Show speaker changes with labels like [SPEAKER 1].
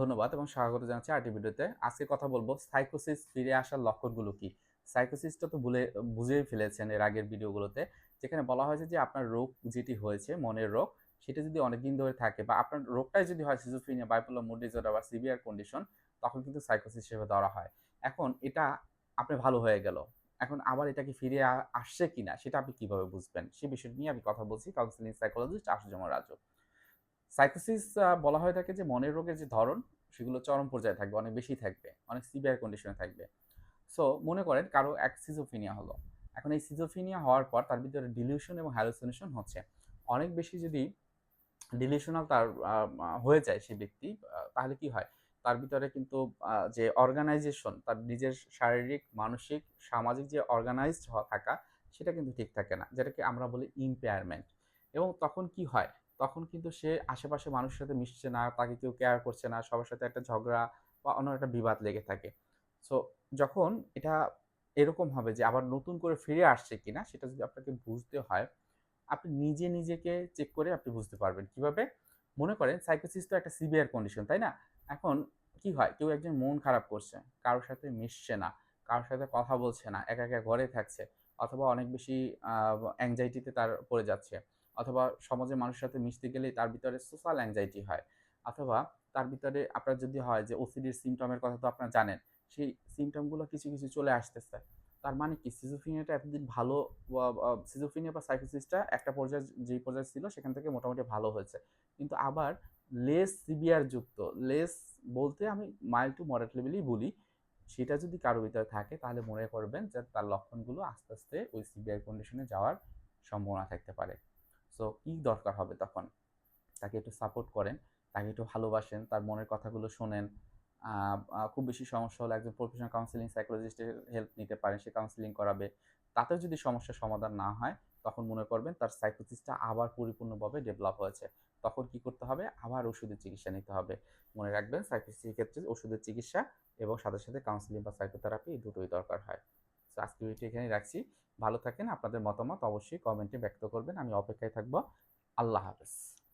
[SPEAKER 1] ধন্যবাদ এবং স্বাগত জানাচ্ছি আরটি ভিডিওতে। আজকে কথা বলব সাইকোসিস ফিরে আসার লক্ষণগুলো কি? সাইকোসিসটা তো ভুলে, বুঝেই ফেলেছেন এর আগের ভিডিওগুলোতে, যেখানে বলা হয়েছে যে আপনার রোগ যেটি হয়েছে, মনের রোগ, সেটা যদি অনেকদিন ধরে থাকে বা আপনার রোগটাই যদি হয় সিজোফ্রিনিয়া বাইপোলার মুড ডিসঅর্ডার বা সিভিয়ার কন্ডিশন তখন কিন্তু সাইকোসিস হিসেবে ধরা হয়। এখন এটা আপনি ভালো হয়ে গেল। এখন আবার এটা কি ফিরে আসছে কিনা, সেটা আপনি কীভাবে বুঝবেন? সে বিষয়টি নিয়ে আমি কথা বলছি কাউন্সিলিং সাইকোলজিস্ট আশুজমা রাজু। সাইকোসিস বলা হয়ে থাকে যে মনের রোগের যে ধরন, সেগুলো চরম পর্যায়ে থাকবে, অনেক বেশি থাকবে, অনেক সিভিয়ার কন্ডিশনে থাকবে। সো মনে করেন কারও এক সিজোফিনিয়া হলো। এখন এই সিজোফিনিয়া হওয়ার পর তার ভিতরে ডিলিউশন এবং হ্যালুসিনেশন হচ্ছে। অনেক বেশি যদি ডিলিউশনাল তার হয়ে যায় সেই ব্যক্তি তাহলে কি হয়? তার ভিতরে কিন্তু যে অর্গানাইজেশন তার নিজের শারীরিক, মানসিক, সামাজিক যে অর্গানাইজড থাকা, সেটা কিন্তু ঠিক থাকে না। যেটাকে আমরা বলি ইম্পেয়ারমেন্ট এবং তখন কি হয়? তখন কিন্তু সে আশেপাশে মানুষের সাথে মিশছে না, তাকে কেউ কেয়ার করছে না, সবার সাথে একটা ঝগড়া বা অন্য একটা বিবাদ লেগে থাকে। সো যখন এটা এরকম হবে যে আবার নতুন করে ফিরে আসছে কিনা, সেটা যদি আপনাকে বুঝতে হয়, আপনি নিজে নিজেকে চেক করে আপনি বুঝতে পারবেন। কীভাবে? মনে করেন সাইকোসিস তো একটা সিভিয়ার কন্ডিশন তাই না? এখন কি হয়? কেউ একজন মন খারাপ করছে, কারোর সাথে মিশছে না, কারোর সাথে কথা বলছে না, একা একা ঘরে থাকছে, অথবা অনেক বেশি অ্যাংজাইটিতে তার পড়ে যাচ্ছে। অথবা সমাজের মানুষের সাথে মিশতে গেলেই তার ভিতরে সোশ্যাল অ্যাংজাইটি হয়। অথবা তার ভিতরে আপনার যদি হয় যে ওসিডির সিমটমের কথা তো আপনারা জানেন, সেই সিমটমগুলো কিছু কিছু চলে আসতেছে। তার মানে কি? সিজোফিনিয়াটা এতদিন ভালো সিজোফিনিয়া বা সাইকোসিসটা একটা পর্যায়ে, যেই পর্যায়ে ছিল, সেখান থেকে মোটামুটি ভালো হয়েছে। কিন্তু আবার লেস সিভিয়ার যুক্ত লেস বলতে আমি মাইল্ড টু মডারেট লেভেলই বলি, সেটা যদি কারও ভিতরে থাকে, তাহলে মনে করবেন যে তার লক্ষণগুলো আস্তে আস্তে ওই সিভিয়ার কন্ডিশনে যাওয়ার সম্ভাবনা থাকতে পারে। সো কি দরকার হবে তখন। তাকে একটু সাপোর্ট করেন, তাকে একটু ভালোবাসেন, তার মনের কথাগুলো শোনেন। খুব বেশি সমস্যা হলে একজন প্রফেশনাল কাউন্সিলিং সাইকোলজিস্টের হেল্প নিতে পারেন, সে কাউন্সিলিং করাবে। তাতেও যদি সমস্যার সমাধান না হয়, তখন মনে করবেন তার সাইকোসিসটা আবার পরিপূর্ণভাবে ডেভেলপ হয়েছে। তখন কি করতে হবে? আবার ওষুধের চিকিৎসা নিতে হবে। মনে রাখবেন সাইকোসিসের ক্ষেত্রে ওষুধের চিকিৎসা এবং সাথে সাথে কাউন্সিলিং বা সাইকোথেরাপি দুটোই দরকার হয়। তো আজকে ভিডিও এখানেই রাখছি। ভালো থাকেন, আপনাদের মতামত অবশ্যই কমেন্টে ব্যক্ত করবেন। আমি অপেক্ষায় থাকব। আল্লাহ হাফেজ।